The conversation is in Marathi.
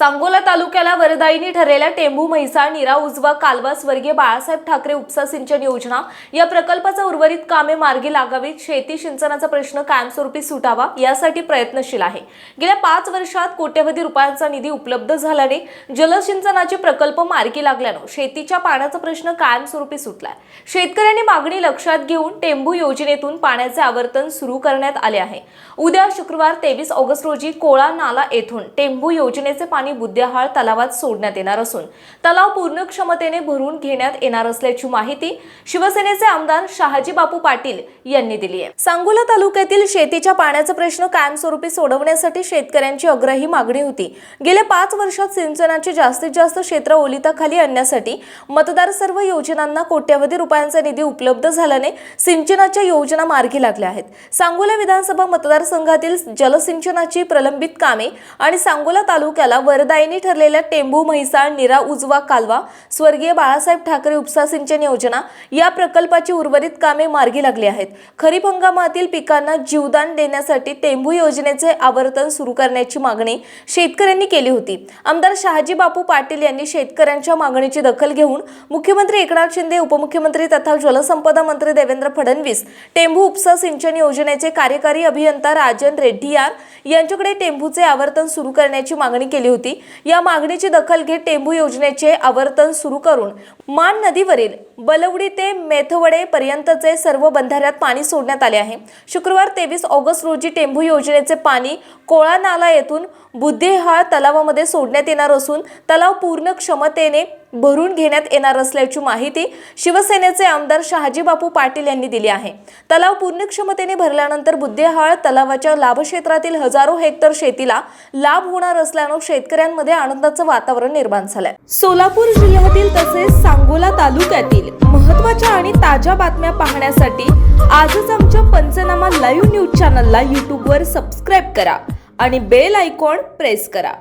सांगोला तालुक्याला वरदायिनी ठरलेल्या टेंभू म्हैसाळ निरा उजवा कालवा स्वर्गीय बाळासाहेब ठाकरे उपसा सिंचन योजना या प्रकल्पाचा उर्वरित कामे मार्गी लागावीत. शेती सिंचनाचा प्रश्न कायमस्वरूपी सुटावा यासाठी प्रयत्नशील आहे. गेल्या पाच वर्षात कोट्यवधी रुपयांचा निधी उपलब्ध झाल्याने जलसिंचनाचे प्रकल्प मार्गी लागल्यानं शेतीच्या पाण्याचा प्रश्न कायमस्वरूपी सुटलाय. शेतकऱ्यांनी मागणी लक्षात घेऊन टेंभू योजनेतून पाण्याचे आवर्तन सुरू करण्यात आले आहे. उद्या शुक्रवार तेवीस ऑगस्ट रोजी कोळा नाला येथून टेंभू योजनेचे पाणी बुद्ध्याहाळ तलावात सोडण्यात येणार असून तलाव पूर्ण क्षमतेने भरून घेण्यात येणार असल्याची माहिती शिवसेनेचे आमदार शहाजी बापू पाटील यांनी दिली आहे. सांगोला तालुक्यातील शेतीच्या पाण्याचा प्रश्न कायमस्वरूपी सोडवण्यासाठी शेतकऱ्यांची अग्रही मागणी होती. गेल्या पाच वर्षात सिंचनाचे जास्तीत जास्त क्षेत्र ओलिताखाली आणण्यासाठी मतदार सर्व योजनांना कोट्यवधी रुपयांचा निधी उपलब्ध झाल्याने सिंचनाच्या योजना मार्गी लागल्या आहेत. सांगोला विधानसभा मतदारसंघातील जलसिंचनाची प्रलंबित कामे आणि सांगोला तालुक्याला वरदायिनी ठरलेल्या टेंभू म्हैसाळ निरा उजवा कालवा स्वर्गीय बाळासाहेब ठाकरे उपसा सिंचन योजना या प्रकल्पाची उर्वरित कामे मार्गी लागली आहेत. खरीप हंगामातील पिकांना जीवदान देण्यासाठी टेंभू योजनेचे आवर्तन सुरू करण्याची मागणी शेतकऱ्यांनी केली होती. आमदार शहाजी बापू पाटील यांनी शेतकऱ्यांच्या मागणीची दखल घेऊन मुख्यमंत्री एकनाथ शिंदे उपमुख्यमंत्री तथा जलसंपदा मंत्री देवेंद्र फडणवीस टेंभू उपसा सिंचन योजनेचे कार्यकारी अभियंता राजन रेड्डीयार यांच्याकडे टेंभूचे आवर्तन सुरू करण्याची मागणी केली होती. होती. या मागणीची दखल घेत टेंभू योजनेचे आवर्तन सुरू करून मान नदीवरील बलवडी ते मेथवडे पर्यंतचे सर्व बंधाऱ्यात पाणी सोडण्यात आले आहे. शुक्रवार तेवीस ऑगस्ट रोजी टेंभू योजनेचे पाणी कोळा नाला येथून बुद्धेहाळ तलावामध्ये सोडण्यात येणार असून तलाव पूर्ण क्षमतेने भरून घेण्यात येणार असल्याची माहिती शिवसेनेचे आमदार शहाजी बापू पाटील यांनी दिली आहे. तलाव पूर्ण क्षमतेने भरल्यानंतर बुद्धेहाळ तलावाच्या लाभक्षेत्रातील हजारो हेक्टर शेतीला लाभ होणार असल्यानं शेतकऱ्यांमध्ये आनंदाचं वातावरण निर्माण झालंय. सोलापूर जिल्ह्यातील तसेच सांगोला तालुक्यातील महत्त्वाच्या आणि ताज्या बातम्या पाहण्यासाठी आजच आमच्या पंचनामा लाईव्ह न्यूज चॅनलला यूट्यूबवर सबस्क्राईब करा आणि बेल आयकॉन प्रेस करा.